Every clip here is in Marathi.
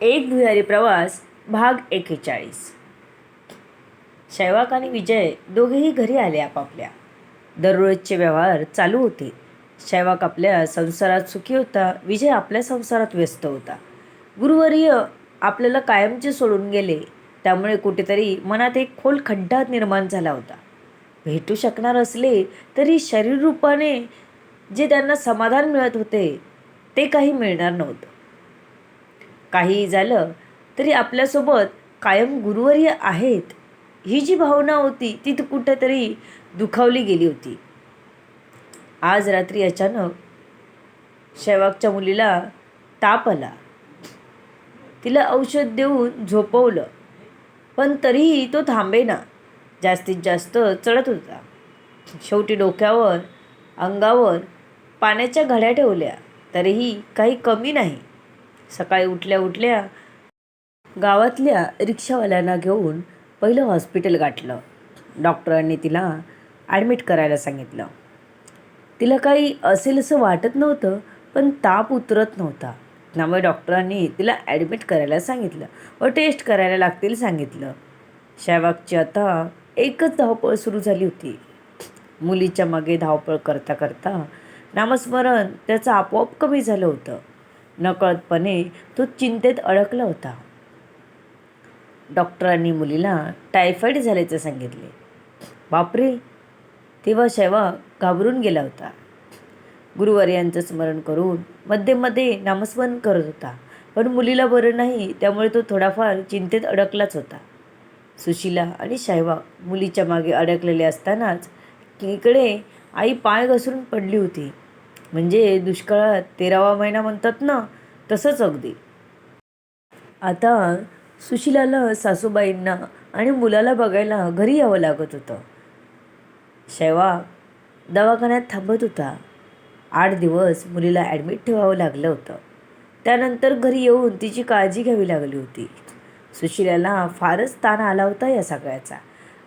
एक भुयारी प्रवास भाग एकेचाळीस. शैवाक आणि विजय दोघेही घरी आले आपापल्या. दररोजचे व्यवहार चालू होते. शैवाक आपल्या संसारात सुखी होता विजय आपल्या संसारात व्यस्त होता. गुरुवर्य आपल्याला कायमचे सोडून गेले त्यामुळे कुठेतरी मनात एक खोल खड्डा निर्माण झाला होता. भेटू शकणार असले तरी शरीर रूपाने जे त्यांना समाधान मिळत होते ते काही मिळणार नव्हतं. काहीही झालं तरी आपल्यासोबत कायम गुरुवर्य आहेत. ही जी भावना होती ती तर कुठेतरी दुखावली गेली होती. आज रात्री अचानक शेवागच्या मुलीला ताप आला. तिला औषध देऊन झोपवलं पण तरीही तो थांबेना. जास्तीत जास्त चढत होता. शेवटी डोक्यावर अंगावर पाण्याच्या घड्या ठेवल्या तरीही काही कमी नाही. सकाळी उठल्या उठल्या गावातल्या रिक्षावाल्यांना घेऊन पहिलं हॉस्पिटल गाठलं. डॉक्टरांनी तिला ॲडमिट करायला सांगितलं. तिला काही असेल असं वाटत नव्हतं पण ताप उतरत नव्हता. त्यामुळे डॉक्टरांनी तिला ॲडमिट करायला सांगितलं व टेस्ट करायला लागतील सांगितलं. शहवागची आता एकच धावपळ सुरू झाली होती. मुलीच्या मागे धावपळ करता करता नामस्मरण त्याचं आपोआप कमी झालं होतं. नकळतपणे तो चिंतेत अडकला होता. डॉक्टरांनी मुलीला टायफॉईड झाल्याचं सांगितले. बापरे! तेव्हा शैवा घाबरून गेला होता. गुरुवार्यांचं स्मरण करून मध्ये मध्ये नामस्मरण करत होता. पण मुलीला बरं नाही त्यामुळे तो थोडाफार चिंतेत अडकलाच होता. सुशीला आणि शैवा मुलीच्या मागे अडकलेले असतानाच इकडे आई पाय घसरून पडली होती. म्हणजे दुष्काळात तेरावा महिना म्हणतात ना तसंच अगदी. आता सुशिलाला सासूबाईंना आणि मुलाला बघायला घरी यावं लागत होतं. शैवा दवाखान्यात थांबत होता. आठ दिवस मुलीला ॲडमिट ठेवावं लागलं होतं. त्यानंतर घरी येऊन तिची काळजी घ्यावी लागली होती. सुशिलाला फारच ताण आला होता या सगळ्याचा.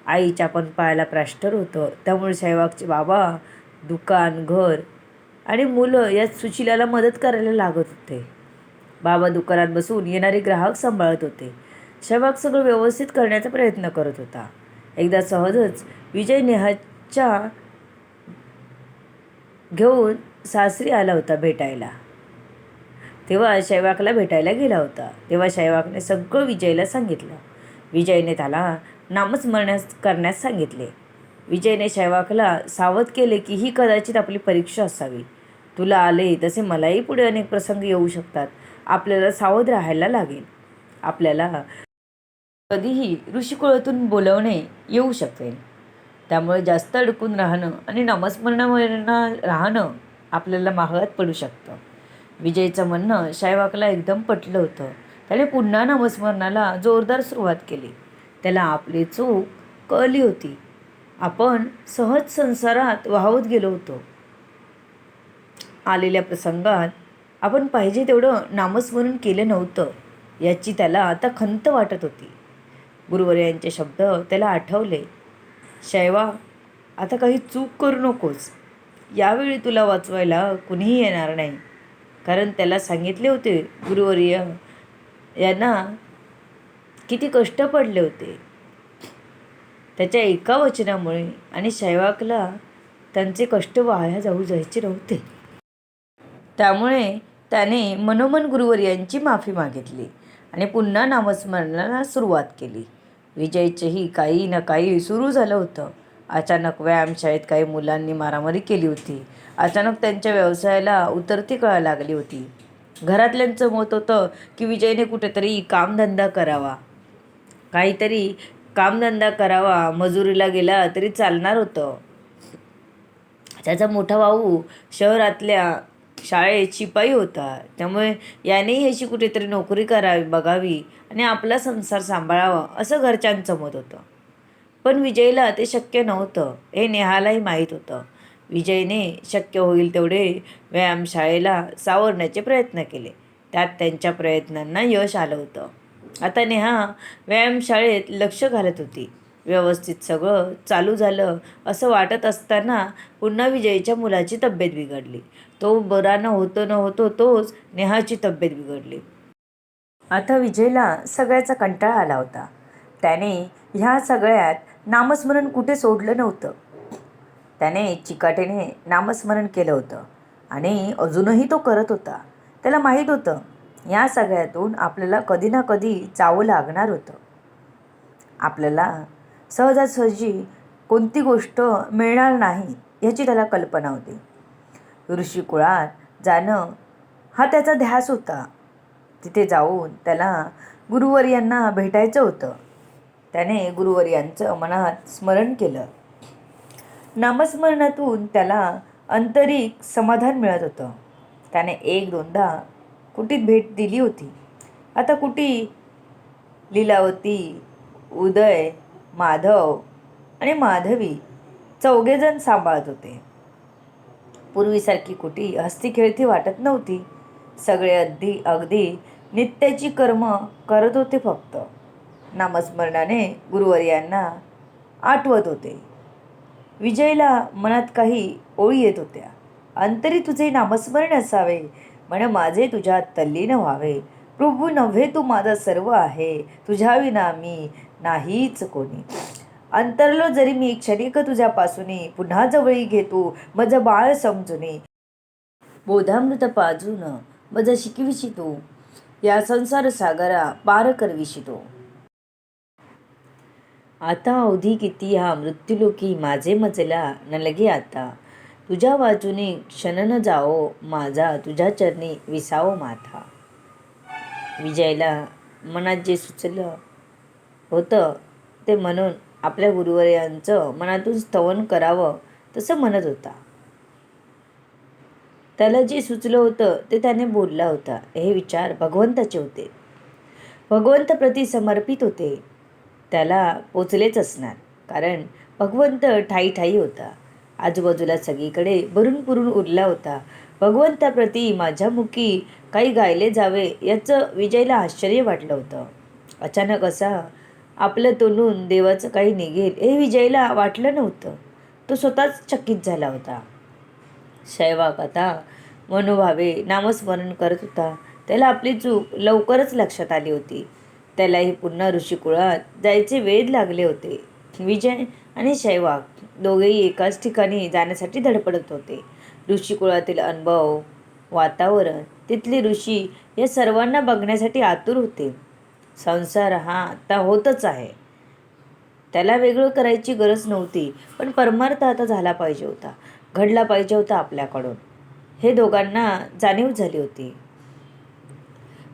आईच्या पण पायाला प्लास्टर होतं. त्यामुळे शैवागचे बाबा दुकान घर आणि मुलं यात सुशिलाला मदत करायला लागत होते. बाबा दुकानात बसून येणारे ग्राहक सांभाळत होते. शैवाग सगळं व्यवस्थित करण्याचा प्रयत्न करत होता. एकदा सहजच विजय नेहाच्या घेऊन सासरी आला होता भेटायला. तेव्हा शैवाकला भेटायला गेला होता. तेव्हा शैवाकने सगळं विजयला सांगितलं. विजयने त्याला नामस्मरण्यास करण्यास सांगितले. विजयने शैवाकला सावध केले की ही कदाचित आपली परीक्षा असावी. तुला आले तसे मलाही पुढे अनेक प्रसंग येऊ शकतात. आपल्याला सावध राहायला लागेल. आपल्याला कधीही ऋषिकुळातून बोलवणे येऊ शकेल. त्यामुळे जास्त अडकून राहणं आणि नामस्मरणामध्ये राहणं आपल्याला महागात पडू शकतं. विजयचं म्हणणं शायवाकला एकदम पटलं होतं. त्याने पुन्हा नामस्मरणाला जोरदार सुरुवात केली. त्याला आपली चूक कळली होती. आपण सहज संसारात वाहवत गेलो होतो. आलेल्या प्रसंगात आपण पाहिजे तेवढं नामस्मरण केलं नव्हतं याची त्याला आता खंत वाटत होती. गुरुवर्यांचे शब्द त्याला आठवले. शैवा आता काही चूक करू नकोस. यावेळी तुला वाचवायला कुणीही येणार नाही. कारण त्याला सांगितले होते गुरुवर्य यांना किती कष्ट पडले होते. त्याच्या एका वचनामुळे आणि शैवाकला त्यांचे कष्ट वाया जाऊ जायचे नव्हते. त्यामुळे त्याने मनोमन गुरुवर यांची माफी मागितली आणि पुन्हा नामस्मरणाला सुरुवात केली. विजयचेही काही ना काही सुरू झालं होतं. अचानक व्यायामशाळेत काही मुलांनी मारामारी केली होती. अचानक त्यांच्या व्यवसायाला उतरती कळा लागली होती. घरातल्यांचं मत होतं की विजयने कुठेतरी कामधंदा करावा. काहीतरी कामधंदा करावा मजुरीला गेला तरी चालणार होतं. त्याचा मोठा भाऊ शहरातल्या शाळेत शिपाई होता. त्यामुळे यानेही अशी कुठेतरी नोकरी करावी बघावी आणि आपला संसार सांभाळावा असं घरच्यांचं मत होतं. पण विजयला ते शक्य नव्हतं हे नेहालाही माहीत होतं. विजयने शक्य होईल तेवढे व्यायामशाळेला सावरण्याचे प्रयत्न केले. त्यात त्यांच्या प्रयत्नांना यश आलं होतं. आता नेहा व्यायामशाळेत लक्ष घालत होती. व्यवस्थित सगळं चालू झालं असं वाटत असताना पुन्हा विजयच्या मुलाची तब्येत बिघडली. तो बरा न होतो न होतो तोच नेहाची तब्येत बिघडली. आता विजयला सगळ्याचा कंटाळा आला होता. त्याने ह्या सगळ्यात नामस्मरण कुठे सोडलं नव्हतं? त्याने चिकाटीने नामस्मरण केलं होतं आणि अजूनही तो करत होता. त्याला माहीत होतं या सगळ्यातून आपल्याला कधी ना कधी जावं लागणार होतं. आपल्याला सहजासहजी कोणती गोष्ट मिळणार नाही याची त्याला कल्पना होती. ऋषिकुळात जाणं हा त्याचा ध्यास होता. तिथे जाऊन त्याला गुरुवर्यांना भेटायचं होतं. त्याने गुरुवर्यांचं मनात स्मरण केलं. नामस्मरणातून त्याला आंतरिक समाधान मिळत होतं. त्याने एक दोनदा कुटीत भेट दिली होती. आता कुटी लीलावती उदय माधव आणि माधवी चौघेजण सांभाळत होते. पूर्वीसारखी कुटी हस्ती खेळती वाटत नव्हती. सगळे अगदी अगदी नित्याची कर्म करत होते फक्त. नामस्मरणाने गुरुवर्यांना आठवत होते. विजयला मनात काही ओळी येत होत्या. अंतरी तुझे नामस्मरण असावे म्हण माझे तुझ्यात तल्लीन व्हावे. प्रभू नव्हे तू माझा सर्व आहे. तुझ्या विना मी नाहीच कोणी. अंतरलो जरी मी क्षणिक तुझ्यापासून पुन्हा जवळी घेतो. मज बाळ समजूने. बोधामृत पाजून मज शिकविशितो या संसार सागरा पार करविशितो आता अवधी किती हा मृत्यूलोकी माझे मजला नलगे आता. तुझ्या बाजूने क्षण न जाओ माझा तुझ्या चरणी विसावो माथा. विजयला मनात जे सुचलं होतं ते म्हणून आपल्या गुरुवर्यांचं मनातून स्तवन करावं तसं म्हणत होता. त्याला जे सुचलं होतं ते त्याने बोलला होता. हे विचार भगवंताचे होते. भगवंत प्रती समर्पित होते. त्याला पोचलेच असणार. कारण भगवंत ठाई ठाई होता. आजूबाजूला सगळीकडे भरून पुरून उरला होता. भगवंताप्रती माझ्या मुखी काही गायले जावे याचं विजयला आश्चर्य वाटलं होतं. अचानक असा आपलं तोंडून देवाचं काही निघेल हे विजयला वाटलं नव्हतं. तो स्वतःच चकित झाला होता. शैवाक आता मनोभावे नामस्मरण करत होता. त्याला आपली चूक लवकरच लक्षात आली होती. त्यालाही पुन्हा ऋषिकुळात जायचे वेध लागले होते. विजय आणि शैवाक दोघेही एकाच ठिकाणी जाण्यासाठी धडपडत होते. ऋषिकुळातील अनुभव वातावरण तिथले ऋषी या सर्वांना बघण्यासाठी आतुर होते. संसार हा आता होतच आहे. त्याला वेगळं करायची गरज नव्हती पण परमार्थ आता झाला पाहिजे होता. घडला पाहिजे होता आपल्याकडून. हे दोघांना जाणीव झाली होती.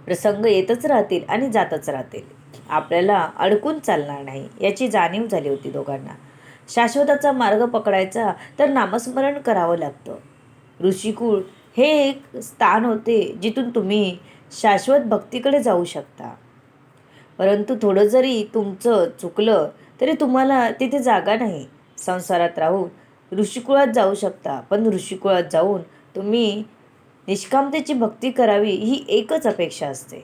प्रसंग येतच राहतील आणि जातच राहतील. आपल्याला अडकून चालणार नाही याची जाणीव झाली होती दोघांना. शाश्वताचा मार्ग पकडायचा तर नामस्मरण करावं लागतं. ऋषिकुळ हे एक स्थान होते जिथून तुम्ही शाश्वत भक्तीकडे जाऊ शकता. परंतु थोडं जरी तुमचं चुकलं तरी तुम्हाला तिथे जागा नाही. संसारात राहून ऋषिकुळात जाऊ शकता पण ऋषिकुळात जाऊन तुम्ही निष्कामतेची भक्ती करावी ही एकच अपेक्षा असते.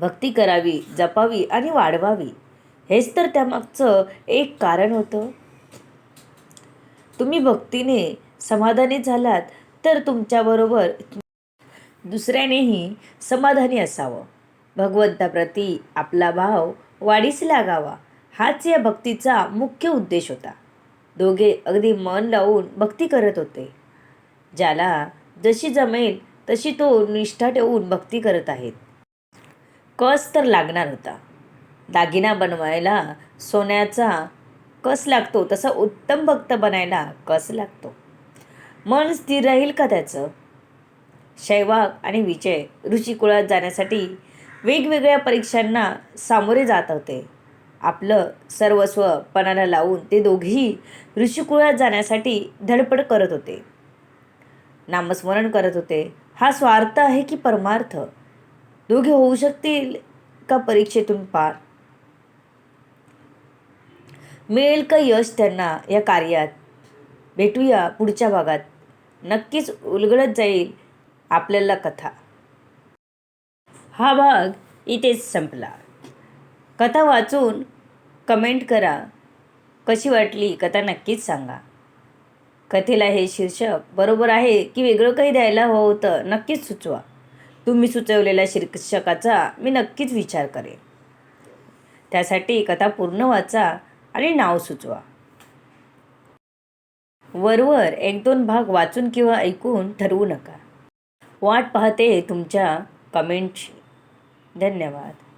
भक्ती करावी जपावी आणि वाढवावी. हेच तर त्यामागचं एक कारण होतं. तुम्ही भक्तीने समाधानी झालात तर तुमच्याबरोबर दुसऱ्यानेही समाधानी असावं. भगवंताप्रती आपला भाव वाढीस लागावा हाच या भक्तीचा मुख्य उद्देश होता. दोघे अगदी मन लावून भक्ती करत होते. ज्याला जशी जमेल तशी तो निष्ठा ठेवून भक्ती करत आहेत. कस तर लागणार होता. दागिना बनवायला सोन्याचा कस लागतो? तसा उत्तम भक्त बनायला कस लागतो? मन स्थिर राहील का त्याचं? शैवाग आणि विजय ऋषिकुळात जाण्यासाठी वेगवेगळ्या परीक्षांना सामोरे जात होते. आपलं सर्वस्व पणाला लावून ते दोघेही ऋषिकुळात जाण्यासाठी धडपड करत होते. नामस्मरण करत होते. हा स्वार्थ आहे की परमार्थ? दोघे होऊ शकतील का परीक्षेतून पार? मिळेल का यश त्यांना या कार्यात? भेटूया पुढच्या भागात. नक्कीच उलगडत जाईल आपल्याला कथा. हा भाग इथेच संपला. कथा वाचून कमेंट करा. कशी वाटली कथा नक्कीच सांगा. कथेला हे शीर्षक बरोबर आहे की वेगळं काही द्यायला हवं होतं नक्कीच सुचवा. तुम्ही सुचवलेल्या शीर्षकाचा मी नक्कीच विचार करेन. त्यासाठी कथा पूर्ण वाचा. आणि नाव सुचवा. वरवर एक दोन भाग वाचून किंवा ऐकून ठरवू नका. वाट पाहते तुमच्या कमेंटची धन्यवाद.